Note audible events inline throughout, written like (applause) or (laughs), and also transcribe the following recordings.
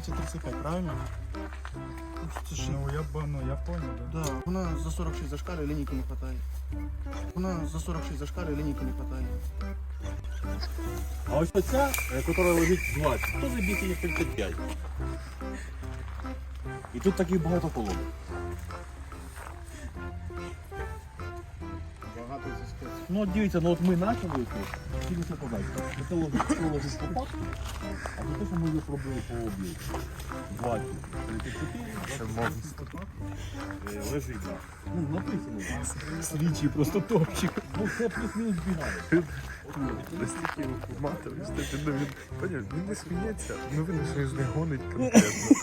235, правильно? Ну, Ну я б, ну я понял, да. да, вона за 46 зашкалює, лінійки не хватає. Вона за 46 зашкалює, лінійки не хватає. А ось оця, яка лежить 20, то забіг її 35. І тут таких багато колонок. Ну от дивіться, ну от ми почали тут, це подати. Це по паску, а те, ми її пробили по об'єкту. 20, 34, Це монстр. е, лежить, так. Ну, написано. Слідчий просто топчик. Ну, це плюс-мінус бігає. Настільки матовий, що ну він, поняв, він не сміється, ну він щось не гонить конкретно.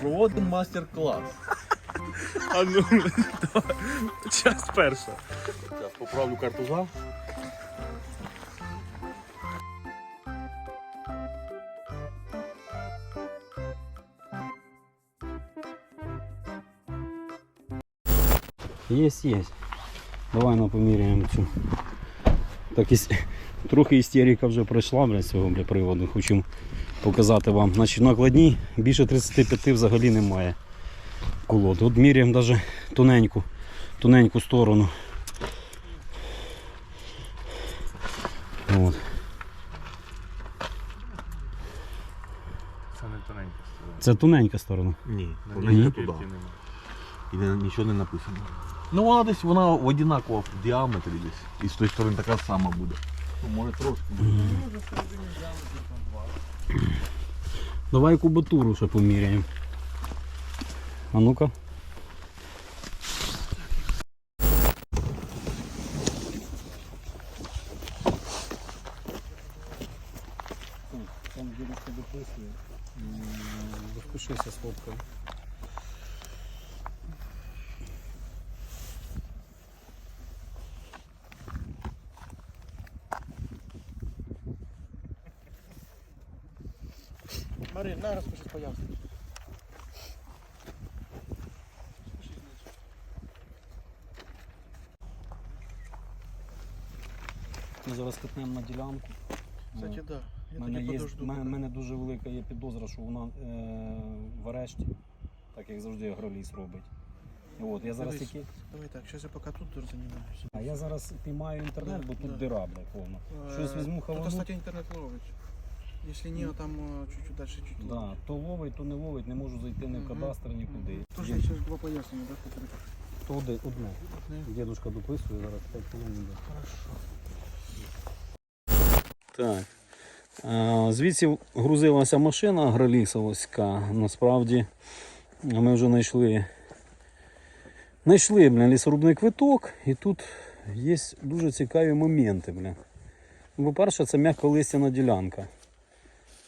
Проводимо мастер-клас. А ну, давай, (laughs) час перша. Зараз поправлю картуза. Есть, есть. Давай ну, поміряємо цю. Так, іс... трохи істерика вже пройшла бля, з цього бля, приводу. Хочу показати вам. Значить, накладні більше 35 взагалі немає колод. От міряємо навіть тоненьку, тоненьку сторону. От. Це не тоненька Це тоненька сторона. Ні, туди. І не, нічого не написано. Ну вона десь вона одинакова в діаметрі десь. І з тої сторони така сама буде. Ну, може трошки. Давай кубатуру ще поміряємо. А ну-ка. Там дідусь дописує. Розпишися з фоткою. Марин, на розпишись поясни. Ми зараз катнемо на ділянку. Кстати, да. У мене, є, мене, мене дуже велика є підозра, що вона е, в арешті, так як завжди агроліс робить. От, я зараз Дивись. тільки. Давай так, зараз я поки тут займаюся. А я зараз піймаю інтернет, бо тут дира, бля, повна. Щось Е, візьму Тут, хавану. кстати, інтернет ловить. Якщо ні, там е, чуть-чуть далі чуть Да, то ловить, то не ловить, не можу зайти ні в Мгм. кадастр, нікуди. Тож я ще два пояснення, да? То одне, одне. Одне. Дідушка дописує, зараз 5 хвилин буде. Хорошо. Так. Звідси грузилася машина агролісовська. Насправді ми вже знайшли. Знайшли бля, лісорубний квиток, і тут є дуже цікаві моменти. Бля. Ну, По-перше, це м'яколистяна ділянка.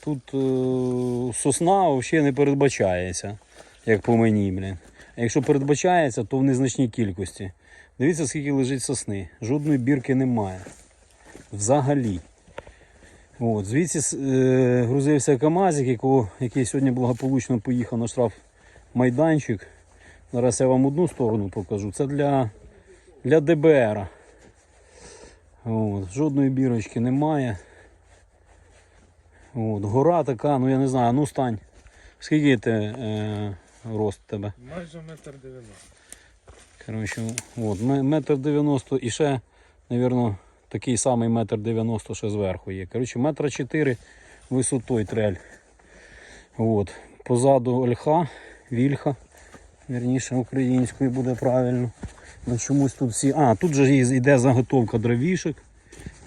Тут е, сосна взагалі не передбачається, як по мені. Бля. А якщо передбачається, то в незначній кількості. Дивіться, скільки лежить сосни. Жодної бірки немає. Взагалі. От, звідси е, грузився КАМАЗик, якого, який сьогодні благополучно поїхав на штраф майданчик. Зараз я вам одну сторону покажу. Це для, для ДБР. От, жодної бірочки немає. От, гора така, ну я не знаю, ну стань. Скільки ти е, рост тебе? Майже метр дев'яносто. Коротше, от, метр дев'яносто і ще, мабуть, такий самий метр дев'яносто ще зверху є. Коротше, метра чотири висотою трель. От. Позаду ольха, вільха, вірніше українською буде правильно. Ну, чомусь тут всі. А, тут же йде заготовка дровішок.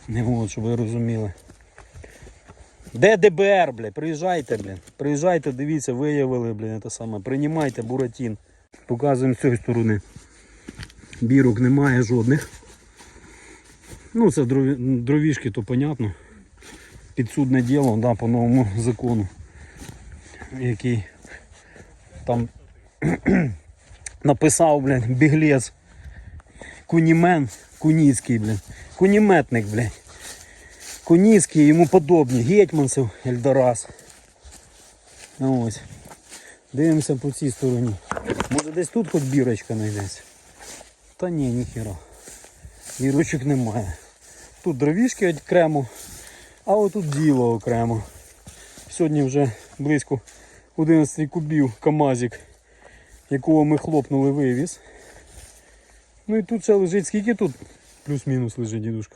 Не от, щоб ви розуміли. Де ДБР, блядь? Приїжджайте, блядь. Приїжджайте, дивіться, виявили, блядь, те саме. Приймайте Буратін. Показуємо з цієї сторони. Бірок немає жодних. Ну, це дровішки, то понятно. Підсудне діло, да, по новому закону, який там (clears throat) написав, блядь, біглець. Кунімен, Куніцький, блядь. Куніметник, блядь. Куніцький, йому подобні. Гетьманцев, Ельдорас. Ну, ось. Дивимося по цій стороні. Може десь тут хоч бірочка знайдеться. Та ні, ніхіра. Вірочок немає. Тут дровішки окремо, а отут діло окремо. Сьогодні вже близько 11 кубів КАМАЗик, якого ми хлопнули вивіз. Ну і тут ще лежить, скільки тут плюс-мінус лежить, дідушка?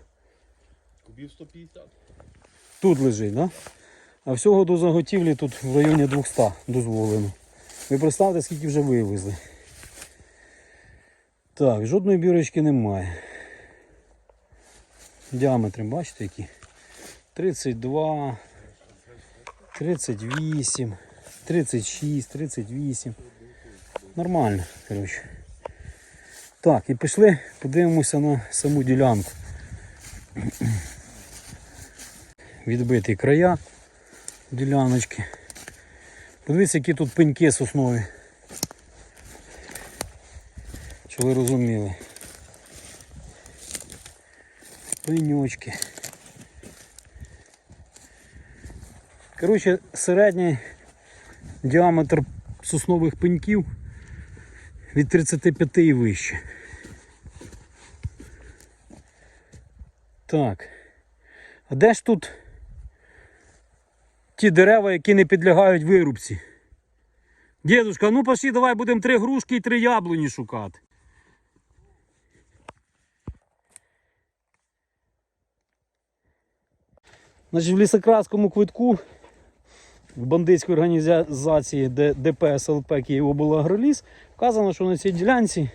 Кубів 150. Тут лежить, да? А всього до заготівлі тут в районі 200 дозволено. Ви представте, скільки вже вивезли. Так, жодної бірочки немає. Діаметри, бачите які? 32, 38, 36, 38. Нормально, коротше. Так, і пішли, подивимося на саму ділянку. Відбиті края діляночки. Подивіться, які тут пеньки соснові. Чи ви розуміли? Пеньочки. Коротше, середній діаметр соснових пеньків від 35 і вище. Так. А де ж тут ті дерева, які не підлягають вирубці? Дідушка, ну пошли, давай будемо три грушки і три яблуні шукати. Значить, в лісокраському квитку в бандитській організації ДП СЛП Києвоблагроліс вказано, що на цій ділянці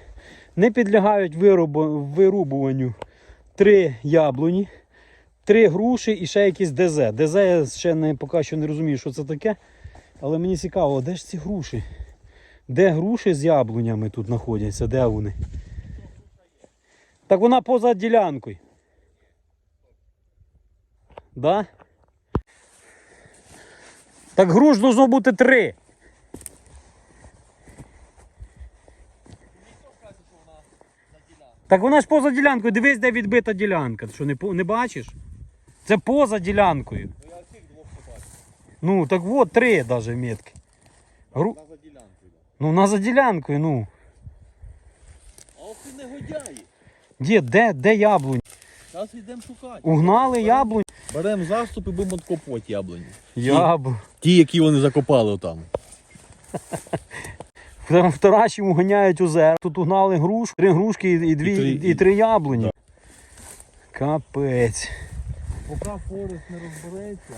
не підлягають вирубу- вирубуванню три яблуні, три груші і ще якісь ДЗ. ДЗ я ще не, поки що не розумію, що це таке. Але мені цікаво, де ж ці груші? Де груші з яблунями тут знаходяться? Де вони? Так вона поза ділянкою. Да? Так груш должно бути три. Так вона ж поза ділянкою. Дивись, де відбита ділянка. Ти що не, не бачиш? Це поза ділянкою. Ну, я всіх двох побачив. Ну так от три навіть метки. Гру... За ділянкою. Ну, вона за ділянкою, ну. А ох ти негодяї. Дід, де, де яблунь? Зараз йдемо шукати. Угнали яблунь? Беремо заступ і будемо откопувати яблуні. Яблунь. Ті, які вони закопали (laughs) там. В Тараші ганяють озер. Тут угнали груш, три грушки і, і дві, І і три- три, яблуні. Капець. Поки Форест не розбереться.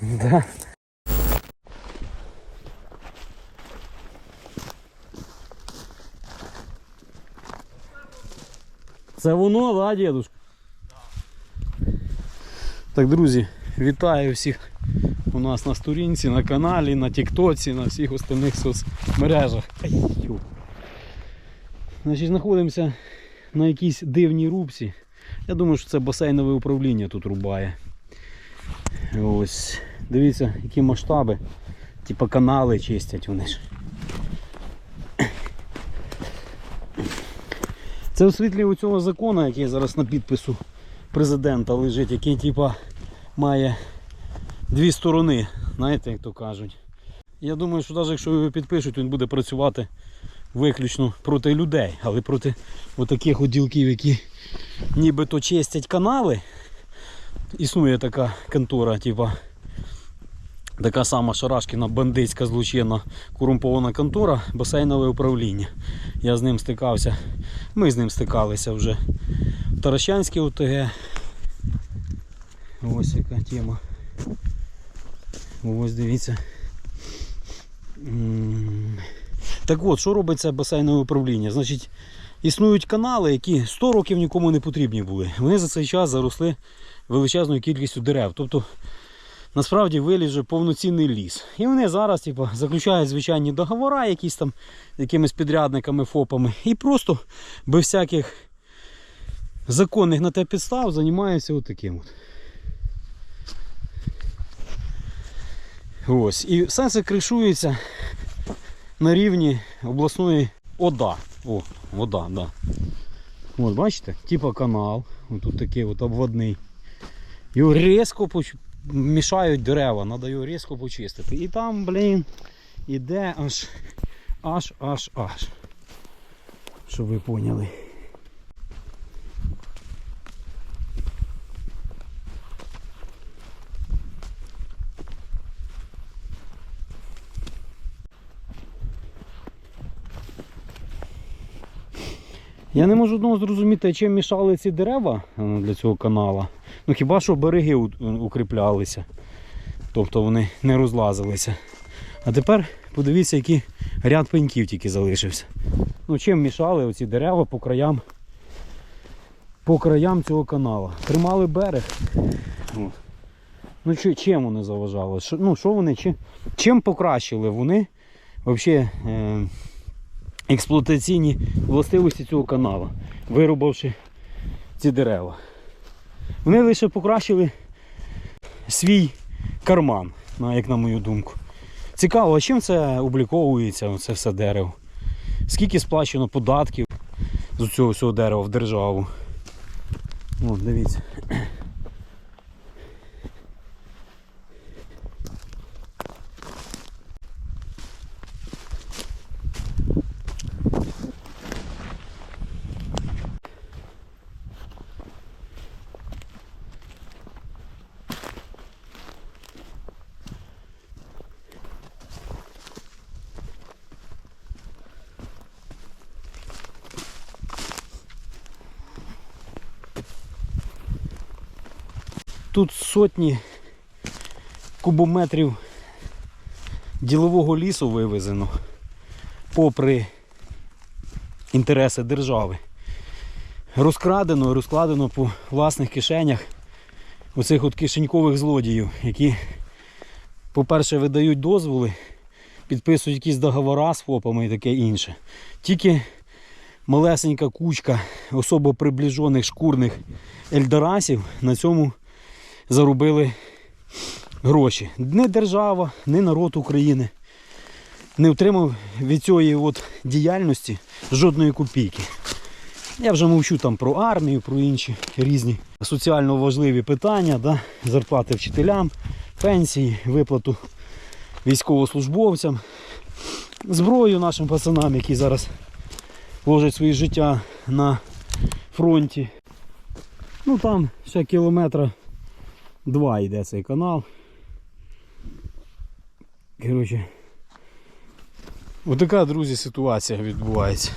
Да. Це воно, да, дідушка? Так, друзі, вітаю всіх у нас на сторінці, на каналі, на Тіктоці, на всіх остальних соцмережах. Значить, знаходимося на якійсь дивній рубці. Я думаю, що це басейнове управління тут рубає. Ось. Дивіться, які масштаби. Типа канали чистять вони ж. Це у світлі у цього закону, який зараз на підпису президента лежить, який типа має дві сторони, знаєте, як то кажуть. Я думаю, що навіть якщо його підпишуть, він буде працювати виключно проти людей, але проти отаких от ділків, які нібито чистять канали. Існує така контора, типа така сама шарашкіна бандитська злочинна корумпована контора, басейнове управління. Я з ним стикався. Ми з ним стикалися вже в Таращанській ОТГ. Ось яка тема. Ось дивіться. Так от, що робить це басейнове управління? Значить, існують канали, які 100 років нікому не потрібні були. Вони за цей час заросли величезною кількістю дерев. Тобто, насправді виліз вже повноцінний ліс. І вони зараз типу, заключають звичайні договори якісь там якимись підрядниками, ФОПами, і просто без всяких законних на те підстав займаються отаким. От. Ось. І все це кришується на рівні обласної ОДА. О, вода, да. От, бачите, типа канал. Тут такий от обводний. Його різко поч... мішають дерева, треба його різко почистити. І там, блін, іде аж аж аж аж. Щоб ви поняли. Я не можу одного зрозуміти, чим мішали ці дерева е, для цього канала. Ну хіба що береги укріплялися. Тобто вони не розлазилися. А тепер подивіться, який ряд пеньків тільки залишився. Ну чим мішали оці дерева по краям, по краям цього канала. Тримали берег. Ну чим вони заважали? Ну що вони, чим покращили вони взагалі е, експлуатаційні властивості цього каналу, вирубавши ці дерева. Вони лише покращили свій карман, як на мою думку. Цікаво, а чим це обліковується, це все дерево? Скільки сплачено податків з цього всього дерева в державу? О, дивіться. Тут сотні кубометрів ділового лісу вивезено попри інтереси держави. Розкрадено і розкладено по власних кишенях оцих от кишенькових злодіїв, які, по-перше, видають дозволи, підписують якісь договори з ФОПами і таке інше. Тільки малесенька кучка особо приближених шкурних ельдорасів на цьому заробили гроші. Не держава, не народ України не отримав від цієї от діяльності жодної копійки. Я вже мовчу там про армію, про інші різні соціально важливі питання, да? зарплати вчителям, пенсії, виплату військовослужбовцям, зброю нашим пацанам, які зараз ложать своє життя на фронті. Ну там ще кілометра два йде цей канал. Коротше, отака, друзі, ситуація відбувається.